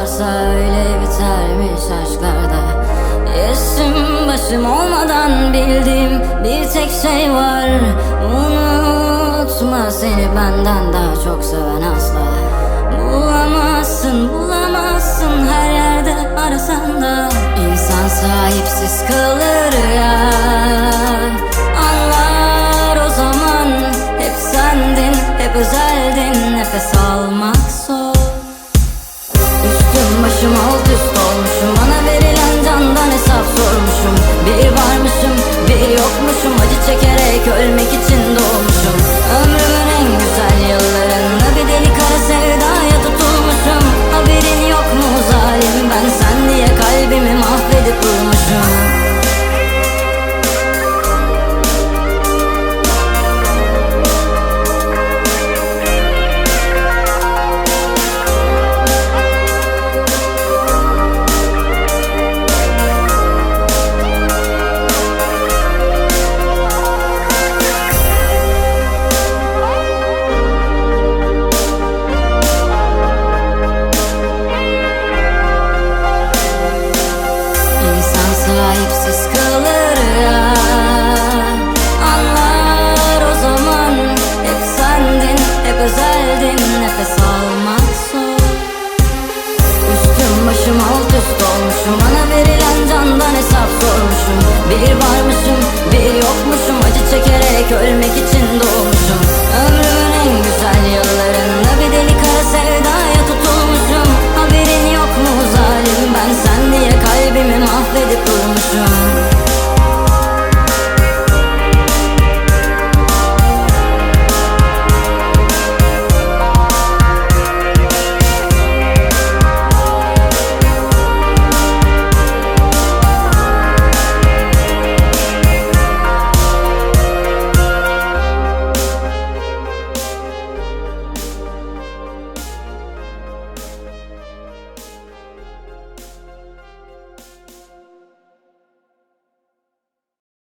varsa öyle bitermiş aşklarda Esim başım olmadan bildiğim bir tek şey var. Unutma seni benden daha çok seven asla. Bulamazsın bulamazsın her yerde arasan da. İnsan sahipsiz kalır. Çekerek ölmek için doğmuşum Bir varmışım, bir yokmuşum Acı çekerek ölmek için doğmuşum